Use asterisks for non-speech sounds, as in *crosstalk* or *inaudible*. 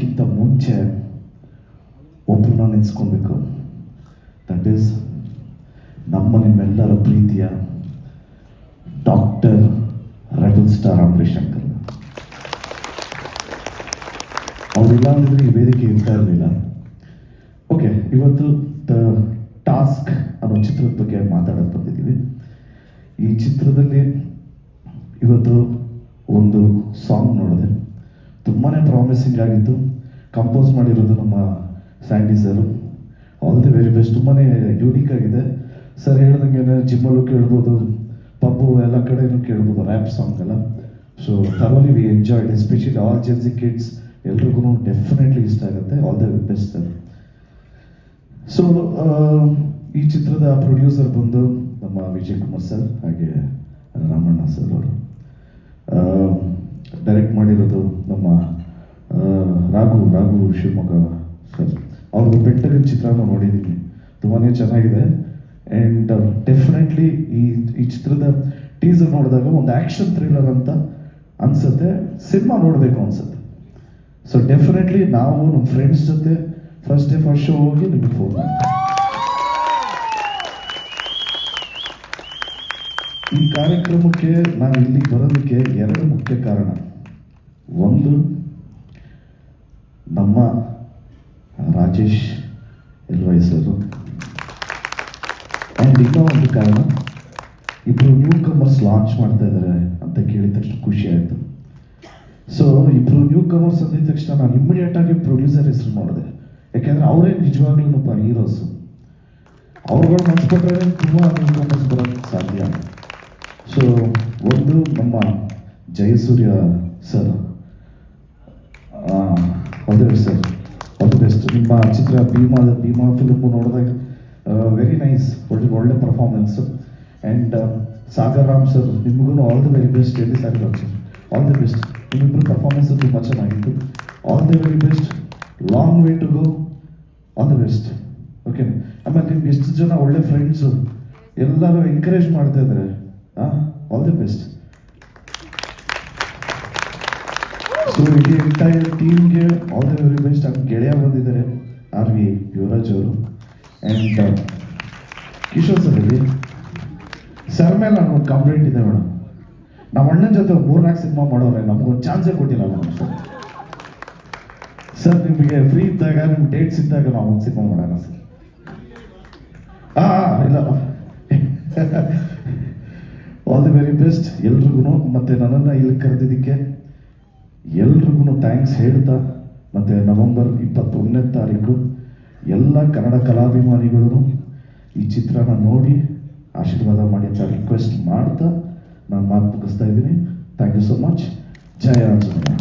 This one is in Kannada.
ಅದಕ್ಕಿಂತ ಮುಂಚೆ ಒಬ್ಬರನ್ನ ನೆನೆಸ್ಕೊಬೇಕು. ದಟ್ ಈಸ್ ನಮ್ಮ ನಿಮ್ಮೆಲ್ಲರ ಪ್ರೀತಿಯ doctor rebel star Ambareesh Shankar ಅವರಿಲ್ಲ ಅಂದ್ರೆ ಈ ವೇದಿಕೆ ಇರ್ತಾ ಇರಲಿಲ್ಲ. ಓಕೆ ಇವತ್ತು ದ ಟಾಸ್ಕ್ ಅನ್ನೋ ಚಿತ್ರದ ಬಗ್ಗೆ ಮಾತಾಡೋಕೆ ಬಂದಿದ್ದೀವಿ. ಈ ಚಿತ್ರದಲ್ಲಿ ಇವತ್ತು ಒಂದು ಸಾಂಗ್ ನೋಡಿದೆ. ತುಂಬಾ ಪ್ರಾಮಿಸಿಂಗ್ ಆಗಿತ್ತು. ಕಂಪೋಸ್ ಮಾಡಿರೋದು ನಮ್ಮ Sandy sir all the very best ತುಂಬಾ ಯೂನಿಕ್ ಆಗಿದೆ. ಸರ್ ಹೇಳ್ದಂಗೆ ಜಿಮ್ಮಲ್ಲೂ ಕೇಳ್ಬೋದು ಪಬ್ಬು ಎಲ್ಲ ಕಡೆಯೂ ಕೇಳ್ಬೋದು ರ್ಯಾಪ್ ಸಾಂಗ್ ಎಲ್ಲ. So thoroughly we enjoyed especially all Gen Z kids ಎಲ್ರಿಗೂ ಡೆಫಿನೆಟ್ಲಿ ಇಷ್ಟ ಆಗುತ್ತೆ. All the best sir so ಈ ಚಿತ್ರದ ಪ್ರೊಡ್ಯೂಸರ್ ಬಂದು ನಮ್ಮ ವಿಜಯ್ ಕುಮಾರ್ ಸರ್ ಹಾಗೆ ರಾಮಣ್ಣ ಸರ್ ಅವರು ಡೈರೆಕ್ಟ್ ಮಾಡಿರೋದು ನಮ್ಮ ಆ, ರಾಘು ರಾಘು ಶಿವಮೊಗ್ಗ ಸರ್. ಅವ್ರದ್ದು ಬೆಟ್ಟದ ಚಿತ್ರನ ನೋಡಿದ್ದೀನಿ ತುಂಬಾ ಚೆನ್ನಾಗಿದೆ. ಆ್ಯಂಡ್ ಡೆಫಿನೆಟ್ಲಿ ಈ ಈ ಚಿತ್ರದ ಟೀಸರ್ ನೋಡಿದಾಗ ಒಂದು ಆ್ಯಕ್ಷನ್ ಥ್ರಿಲ್ಲರ್ ಅಂತ ಅನ್ಸುತ್ತೆ. ಸಿನಿಮಾ ನೋಡಬೇಕು ಅನಿಸುತ್ತೆ. ಸೊ ಡೆಫಿನೆಟ್ಲಿ ನಾವು ನಮ್ಮ ಫ್ರೆಂಡ್ಸ್ ಜೊತೆ ಫಸ್ಟ್ ಡೇ ಫಸ್ಟ್ ಶೋ ಹೋಗಿ ನಿಮಗೆ ಫೋನ್ ಈ ಕಾರ್ಯಕ್ರಮಕ್ಕೆ ನಾನು ಇಲ್ಲಿಗೆ ಬರೋದಕ್ಕೆ ಎರಡು ಮುಖ್ಯ ಕಾರಣ. ಒಂದು ನಮ್ಮ Rajesh L Y sir and ಇನ್ನೂ ಒಂದು ಕಾರಣ ಇಬ್ಬರು ನ್ಯೂ ಕಮರ್ಸ್ ಲಾಂಚ್ ಮಾಡ್ತಾ ಇದ್ದಾರೆ ಅಂತ ಕೇಳಿದ ತಕ್ಷಣ ಖುಷಿ ಆಯಿತು. ಸೊ ಇಬ್ಬರು ನ್ಯೂ ಕಮರ್ಸ್ ಅಂದಿದ ತಕ್ಷಣ ನಾನು ಇಮ್ಮಿಡಿಯೇಟಾಗಿ ಪ್ರೊಡ್ಯೂಸರ್ ಹೆಸರು ಮಾಡಿದೆ ಯಾಕೆಂದರೆ ಅವರೇ ನಿಜವಾಗ್ಲೂ ಹೀರೋಸು ಅವ್ರುಗಳು ಮಾಡಿಸ್ಕೊಂಡ್ರೆ ತುಂಬ ನ್ಯೂ ಕಮರ್ಸ್ ಬರೋಕ್ಕೆ ಸಾಧ್ಯ. ಸೊ ಒಂದು ನಮ್ಮ Jayasurya sir all the sir. ಅದು ಬೆಸ್ಟ್ ನಿಮ್ಮ ಚಿತ್ರ ಭೀಮಾ ಭೀಮಾ ಫಿಲ್ಮು ನೋಡಿದಾಗ ವೆರಿ ನೈಸ್ ಒಳ್ಳೆ ಒಳ್ಳೆ performance and Sagar Ram sir ನಿಮಗೂ ಆಲ್ ದಿ ವೆರಿ ಬೆಸ್ಟ್ ಹೇಳಿ Sagar Ram sir all the best ನಿಮ್ಮಿಬ್ಬರು performance ತುಂಬ ಚೆನ್ನಾಗಿತ್ತು. All the very best long way to go all the best okay ಆಮೇಲೆ ನಿಮ್ಗೆ ಎಷ್ಟು ಜನ ಒಳ್ಳೆ ಫ್ರೆಂಡ್ಸು ಎಲ್ಲರೂ ಎನ್ಕರೇಜ್ ಮಾಡ್ತಾ ಇದ್ದಾರೆ ಆಲ್ ದಿ ಬೆಸ್ಟ್ ಸೊ ಇಲ್ಲಿ ಎಂಟೈರ್ ಟೀಮ್ಗೆ ಆಲ್ ದಿ ವೆರಿ ಬೆಸ್ಟ್ ನಮ್ಮ ಗೆಳೆಯ ಬಂದಿದ್ದಾರೆ. ಆರ್ ವಿ ಯುವರಾಜ್ ಅವರು. ಆ್ಯಂಡ್ ಕಿಶೋರ್ ಸರ್ ಇಲ್ಲಿ ಸರ್ ಮೇಲೆ ನಾನು ಕಂಪ್ಲೇಂಟ್ ಇದೆ ಮೇಡಮ್ ನಮ್ಮ ಅಣ್ಣನ ಜೊತೆ ಮೂರು ಮೂರ್ನಾಲ್ಕು ಸಿನಿಮಾ ಮಾಡೋರೆ. ನಮಗೊಂದು ಚಾನ್ಸೇ ಕೊಟ್ಟಿಲ್ಲ ಮೇಡಮ್ ಸರ್ ಸರ್, ನಿಮಗೆ ಫ್ರೀ ಇದ್ದಾಗ, ನಿಮ್ಗೆ ಡೇಟ್ಸ್ ಇದ್ದಾಗ ನಾವು ಒಂದು ಸಿನಿಮಾ ಮಾಡೋಣ ಸರ್. ಹಾಂ ಇಲ್ಲ. *laughs* ಆಲ್ ದಿ ವೆರಿ ಬೆಸ್ಟ್ ಎಲ್ರಿಗೂ ಮತ್ತು ನನ್ನನ್ನು ಇಲ್ಲಿ ಕರೆದಿದ್ದಕ್ಕೆ ಎಲ್ರಿಗೂ ಥ್ಯಾಂಕ್ಸ್ ಹೇಳ್ತಾ, ಮತ್ತು ನವೆಂಬರ್ ಇಪ್ಪತ್ತೊಂದನೇ ತಾರೀಕು ಎಲ್ಲ ಕನ್ನಡ ಕಲಾಭಿಮಾನಿಗಳು ಈ ಚಿತ್ರನ ನೋಡಿ ಆಶೀರ್ವಾದ ಮಾಡಿ ಅಂತ ರಿಕ್ವೆಸ್ಟ್ ಮಾಡ್ತಾ ನಾನು ಮಾತು ಮುಗಿಸ್ತಾ ಇದ್ದೀನಿ. Thank you so much Jaya Anjaneya.